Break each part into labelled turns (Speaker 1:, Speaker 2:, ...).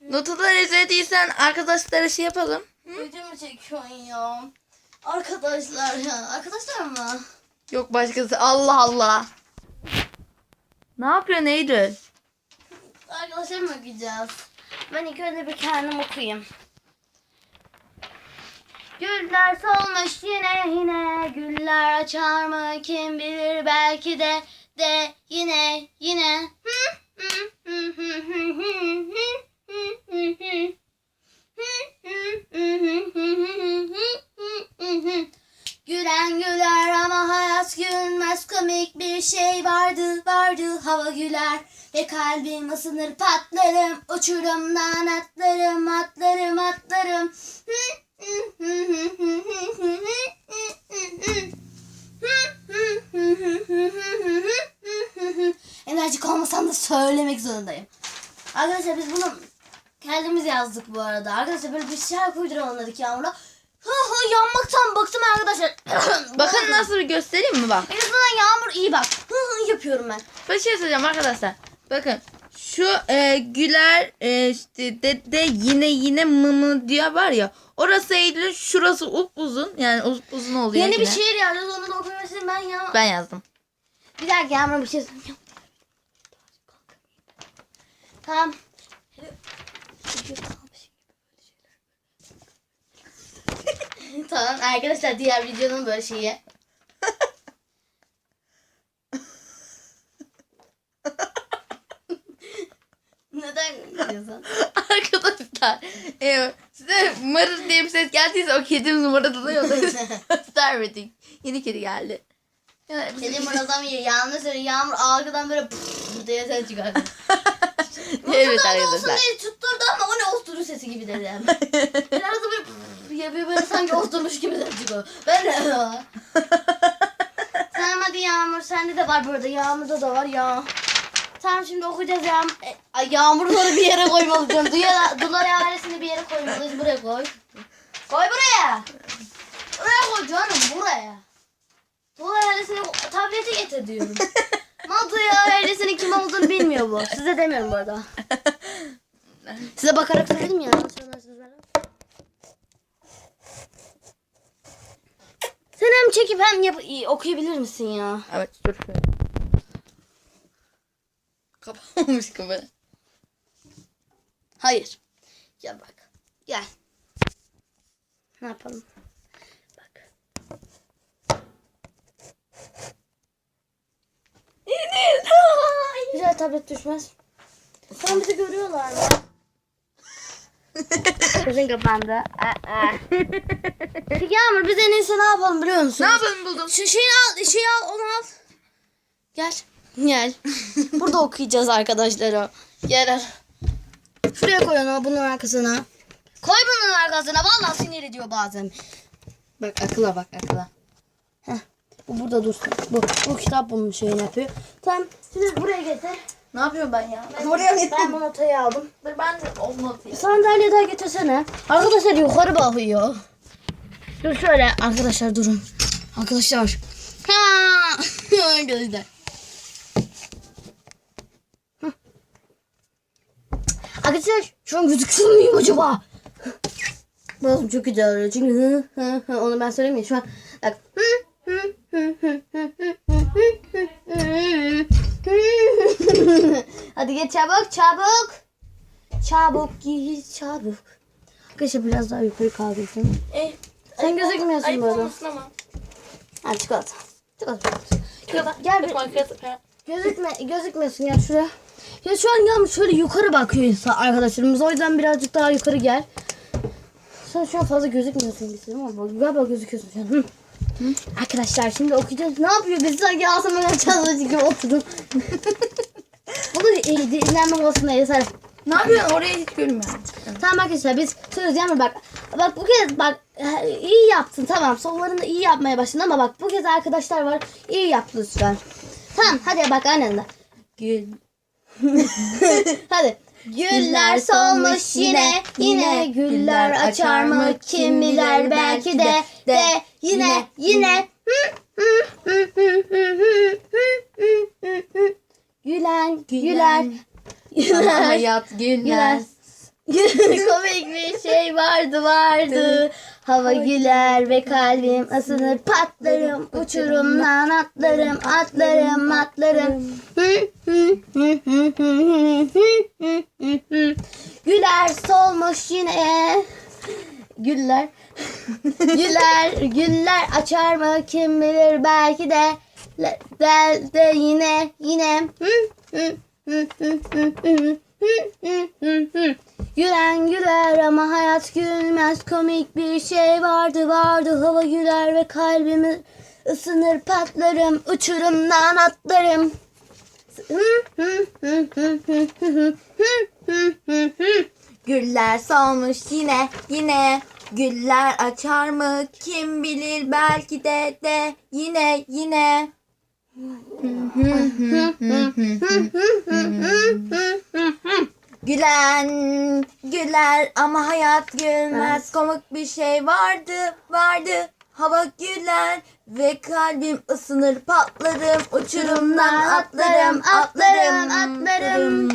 Speaker 1: Notaları izlediysen arkadaşlara şey yapalım.
Speaker 2: Video mu çekiyorsun ya? Arkadaşlar ya. Arkadaşlar mı?
Speaker 1: Yok başkası. Allah Allah. Ne yapıyor Eylül?
Speaker 2: Arkadaşlar mı okuyacağız? Ben ilk önce bir kendim okuyayım. Güller solmuş yine yine güller açar mı kim bilir belki de de yine yine Gülen güler ama hayat gülmez komik bir şey vardı vardı hava güler ve kalbim ısınır patlarım uçurumdan atlarım atlarım atlarım Enerjik olmasam da söylemek zorundayım. Arkadaşlar biz bunu kendimiz yazdık bu arada. Arkadaşlar böyle bir şarkı uyduralım dedik Yağmur'la. Hı hı yanmaktan bıktım arkadaşlar.
Speaker 1: Bakın nasıl bir göstereyim mi bak.
Speaker 2: En azından Yağmur iyi bak. Hı hı yapıyorum ben.
Speaker 1: Bir şey söyleyeceğim arkadaşlar. Bakın şu e, Güler e, işte de, de yine yine mı mı diye var ya. Orası Eylül şurası up uzun yani uz, uzun oluyor.
Speaker 2: Yeni bir
Speaker 1: yine.
Speaker 2: şiir yazıyoruz onu da okuyabilsin ben ya.
Speaker 1: Ben yazdım.
Speaker 2: Bir dakika Yağmur bir şey söyleyeceğim. Tamam. Tamam arkadaşlar diğer videonun böyle şeyi. Neden gülüyorsun?
Speaker 1: Arkadaşlar e, size mırır diye bir ses geldiyse o kedimiz mırıldanıyor göstermedik. Yeni kedi geldi. Yani biz-
Speaker 2: Senin buradan bir yağmur algıdan böyle pıf diye ses çıkardı.
Speaker 1: evet
Speaker 2: Mutlu olsun
Speaker 1: arkadaşlar.
Speaker 2: diye tutturdu ama o ne osturur sesi gibi dedi. Yani. Bir arada böyle yapıyor böyle sanki osturmuş gibi ses çıkıyor. Ben de Tamam hadi Yağmur sende de var burada. Yağmur'da da var ya. Tamam şimdi okuyacağız Yağmur. E, ay, Yağmur'ları bir yere koymalıyız. Duyar, Dular ailesini bir yere koymalıyız. Buraya koy. Koy buraya. Buraya koy canım buraya. Dular ailesine tableti getir diyorum. Ama Dular ailesinin kim olduğunu bilmiyor bu. Size demiyorum bu arada. Size bakarak söyledim ya. Sen hem çekip hem yap okuyabilir misin ya?
Speaker 1: Evet dur. Kapanmış kamera.
Speaker 2: Hayır. Gel bak. Gel. Ne yapalım? Bak. Güzel tablet düşmez. Sen bizi görüyorlar mı? Gözün kapandı. Aa. Peki Yağmur biz en iyisi ne yapalım biliyor musun?
Speaker 1: Ne yapalım buldum.
Speaker 2: Şu şeyi al, şeyi al, onu al. Gel. Gel. Burada okuyacağız arkadaşlar. Gel. Şuraya koy onu bunun arkasına. Koy bunun arkasına. Vallahi sinir ediyor bazen. Bak akıla bak akıla. Heh. Bu burada dursun. Bu, bu kitap bunun şeyini yapıyor. Tamam. Şimdi buraya getir.
Speaker 1: Ne yapıyorum ben ya?
Speaker 2: Buraya Ben bu notayı aldım.
Speaker 1: Dur ben de olmadı.
Speaker 2: Sandalye daha getirsene. Arkadaşlar yukarı bakıyor. Dur şöyle arkadaşlar durun. Arkadaşlar. Ha! Arkadaşlar. Hı. Arkadaşlar şu an gözüküyor muyum acaba? Bazım çok güzel oluyor çünkü onu ben söylemeyeyim şu an. Bak. Hadi gel çabuk çabuk. Çabuk git çabuk. Arkadaşlar biraz daha yukarı kaldırdım.
Speaker 1: E, eh,
Speaker 2: Sen gözükmüyorsun
Speaker 1: ayıp bu arada.
Speaker 2: Ha çikolata. Çikolata. Çikolata. Gel bir. Gözükme, gözükmüyorsun gel şuraya. Ya şu an yalnız şöyle yukarı bakıyor insan arkadaşlarımız. O yüzden birazcık daha yukarı gel. Sen şu an fazla gözükmüyorsun gibi ama bak, galiba gözüküyorsun şu an. Hı. Arkadaşlar şimdi okuyacağız. Ne yapıyor? Biz sanki Asım çalışır gibi oturdum. Bunu e, dinlenme molasında yeter.
Speaker 1: Ne yapıyorsun? Oraya hiç görünmüyor.
Speaker 2: Tamam arkadaşlar biz söyleyeceğim bak. Bak bu kez bak e, iyi yaptın tamam. Sonlarında iyi yapmaya başladın ama bak bu kez arkadaşlar var. İyi yap lütfen. Tamam hadi bak aynen de.
Speaker 1: Gül.
Speaker 2: Hadi. Güller solmuş yine yine güller açar mı kim bilir belki de de yine yine gülen güler
Speaker 1: Ama hayat
Speaker 2: güler Komik bir şey vardı vardı. Hava güler ve kalbim ısınır patlarım. Uçurumdan atlarım atlarım atlarım. Güler solmuş yine. Güller. Güller, güller açar mı kim bilir belki de belki de yine yine Gülen güler ama hayat gülmez komik bir şey vardı vardı hava güler ve kalbimi ısınır patlarım uçurumdan atlarım
Speaker 1: Güller solmuş yine yine Güller açar mı? Kim bilir? Belki de de. Yine yine. Gülen güler ama hayat gülmez. Komik bir şey vardı vardı. Hava güler ve kalbim ısınır. Patlarım uçurumdan atlarım. Atlarım
Speaker 2: atlarım.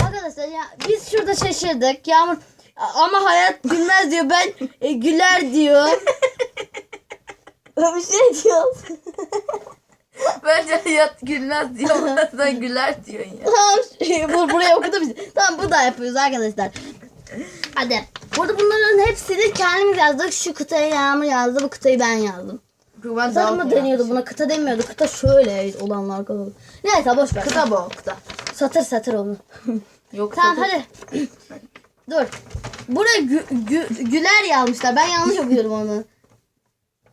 Speaker 2: Arkadaşlar ya biz şurada şaşırdık. Yağmur ama hayat gülmez diyor. Ben e, güler diyor. bir şey diyor.
Speaker 1: Bence hayat gülmez diyor sen güler diyorsun ya.
Speaker 2: Tamam. şey, Bu, buraya okudu bizi. Tamam bu da yapıyoruz arkadaşlar. Hadi. Burada bunların hepsini kendimiz yazdık. Şu kıtaya Yağmur yazdı. Bu kıtayı ben yazdım. Kıta mı deniyordu buna? Kıta demiyordu. Kıta şöyle olanlar. Neyse boş ver.
Speaker 1: Kıta bu kıta.
Speaker 2: Satır satır onu.
Speaker 1: Yok
Speaker 2: Tamam
Speaker 1: kıta-
Speaker 2: hadi. Dur. Buraya gü- gü- güler yazmışlar. Ben yanlış okuyorum onu.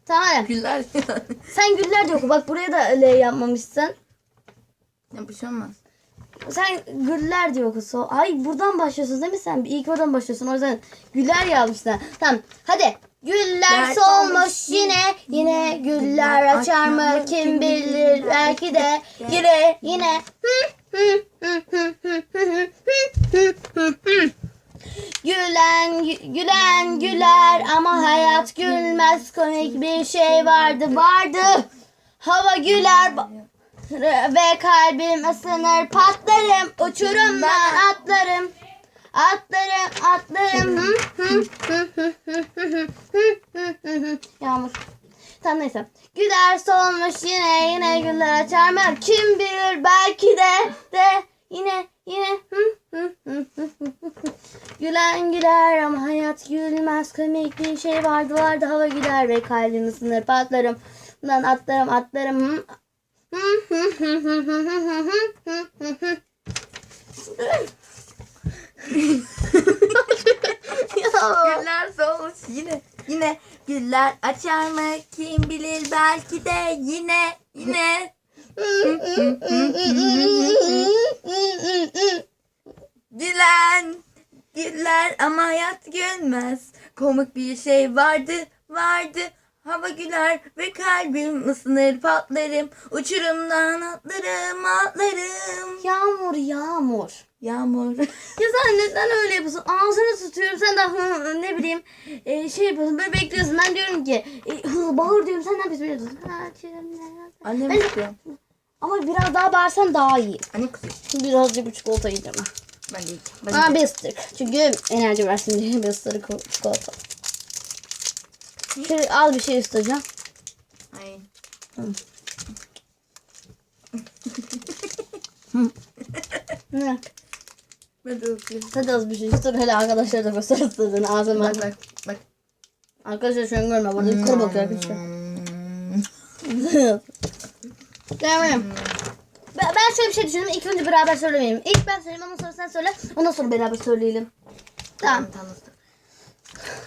Speaker 2: Tamam hadi.
Speaker 1: Güller yani.
Speaker 2: Sen güller de oku. Bak buraya da L yapmamışsın.
Speaker 1: Ya bir şey olmaz.
Speaker 2: Sen güller diye okusun. Ay buradan başlıyorsun değil mi sen? İlk oradan başlıyorsun. O yüzden güller yazmışlar. Tamam hadi. Güller solmuş yine yine güller açar mı? kim bilir? belki de yine yine. Gülen gü- gülen güler ama hayat gülmez. Komik bir şey vardı vardı. Hava güler. Ve kalbim ısınır. Patlarım uçurumdan atlarım atlarım atlarım Yağmur Tamam neyse. Güler solmuş yine yine güller açar mı? Kim bilir belki de de yine yine Gülen güler ama hayat gülmez komik bir şey vardı vardı hava güler ve kalbim ısınır patlarım Bundan atlarım atlarım ya.
Speaker 1: Güller solmuş yine yine güller açar mı? Kim bilir belki de yine yine. Gülen güller ama hayat gülmez. Komik bir şey vardı vardı hava güler ve kalbim ısınır patlarım uçurumdan atlarım atlarım
Speaker 2: Yağmur yağmur.
Speaker 1: yağmur
Speaker 2: Ya sen neden öyle yapıyorsun? Ağzını tutuyorum sen de hı, ne bileyim e, şey yapıyorsun böyle bekliyorsun. Ben diyorum ki e, hı, bağır diyorum sen ne yapıyorsun
Speaker 1: annem
Speaker 2: Ben-
Speaker 1: istiyor
Speaker 2: Ama biraz daha bağırsan daha iyi.
Speaker 1: annem kızıyor
Speaker 2: Birazcık bu çikolata yiyeceğim.
Speaker 1: ben de yiyeceğim ben
Speaker 2: Aa
Speaker 1: de
Speaker 2: bir ısırık. Çünkü enerji versin diye bir ısırık çikolata. Şöyle az bir şey isteyeceğim.
Speaker 1: Ay.
Speaker 2: Ne?
Speaker 1: Ben de
Speaker 2: az bir şey istiyorum. Hele arkadaşlar da göster ısırdığını ağzıma.
Speaker 1: Bak bak bak.
Speaker 2: Arkadaşlar şu an görme. Burada yukarı bakıyor arkadaşlar.
Speaker 1: Hmm.
Speaker 2: Tamam. Ben, ben şöyle bir şey düşündüm. İlk önce beraber söylemeyelim. İlk ben söyleyeyim ondan sonra sen söyle. Ondan sonra beraber söyleyelim. Tamam.
Speaker 1: tanıştık.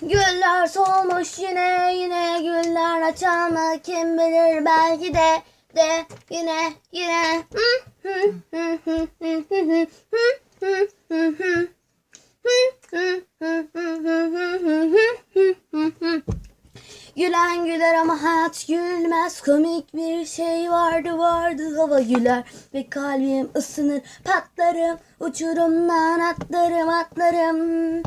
Speaker 2: Güller solmuş yine yine güller açar mı kim bilir belki de de yine yine. Gülen güler ama hayat gülmez Komik bir şey vardı vardı. Hava güler Ve kalbim ısınır patlarım Uçurumdan atlarım atlarım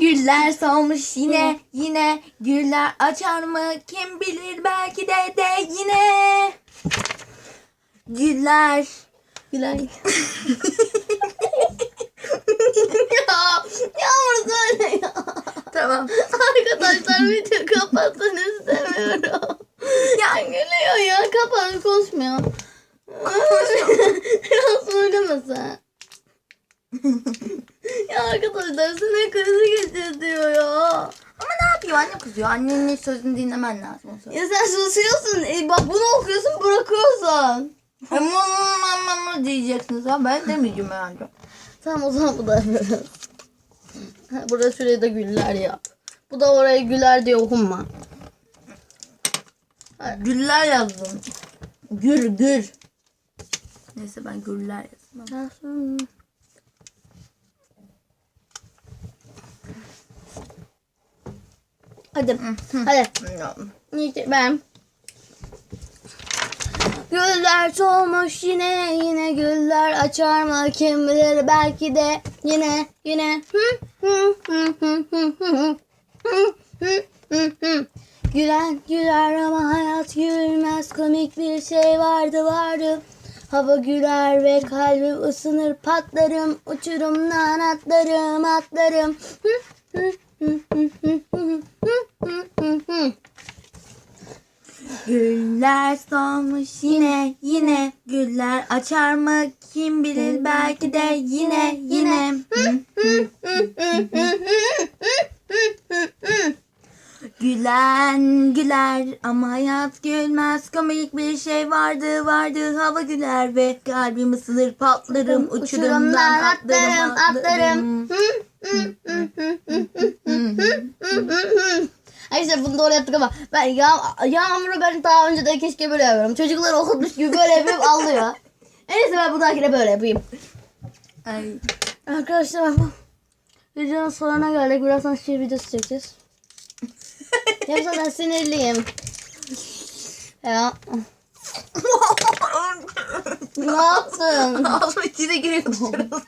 Speaker 1: Güller solmuş yine yine. Güller açar mı? Kim bilir? Belki de de yine. Güller.
Speaker 2: Güller ya yağmur söyle ya.
Speaker 1: Tamam.
Speaker 2: Arkadaşlar video kapatsın istemiyorum konuşmuyor. ya söylemese. ya arkadaşlar sinir krizi geçirdi diyor ya.
Speaker 1: ama ne yapıyor anne kızıyor annenin sözünü dinlemen lazım o
Speaker 2: Ya sen susuyorsun. E, bak bunu okuyorsun bırakıyorsun.
Speaker 1: Ama diyeceksiniz ha ben demeyeceğim herhalde.
Speaker 2: Tamam o zaman bu da yapıyoruz. Ha, Burada şuraya da güller yap. Bu da oraya güller diye okunma.
Speaker 1: Güller yazdım. Gül gül. Neyse ben güller yazdım.
Speaker 2: Hadi. Hadi. İyi, Ben. Güller solmuş yine yine güller açar mı kim bilir belki de yine yine Gülen güler ama hayat gülmez. Komik bir şey vardı vardı. Hava güler ve kalbim ısınır. Patlarım uçurumdan atlarım atlarım.
Speaker 1: Güller solmuş yine yine. Güller açar mı? Kim bilir? Belki de yine yine Gülen güler ama hayat gülmez komik bir şey vardı vardı hava güler ve kalbim ısınır patlarım uçurumdan atlarım atlarım.
Speaker 2: İşte bunu doğru yaptık ama ben yağ, yağmuru ben daha önce de keşke böyle yapıyorum. Çocuklar okutmuş gibi böyle yapıp alıyor. En iyisi ben bu dahakine böyle yapayım.
Speaker 1: Ay.
Speaker 2: Arkadaşlar bu videonun sonuna geldik. Birazdan şiir videosu çekeceğiz. Hem zaten sinirliyim. Ya. ne yaptın?
Speaker 1: Ağzıma içine giriyor dışarıda.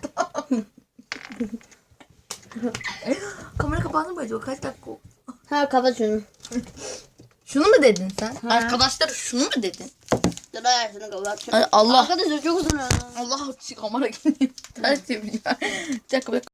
Speaker 1: Kamera kapandı mı acaba? Kaç dakika oldu?
Speaker 2: Ha kapat şunu.
Speaker 1: Şunu mu dedin sen?
Speaker 2: Ha.
Speaker 1: Arkadaşlar şunu mu dedin?
Speaker 2: Dur ayağını kapat.
Speaker 1: Ay Allah.
Speaker 2: Arkadaşlar çok uzun.
Speaker 1: Allah kamera geliyor. Ters yapıyor. Bir dakika bir dakika.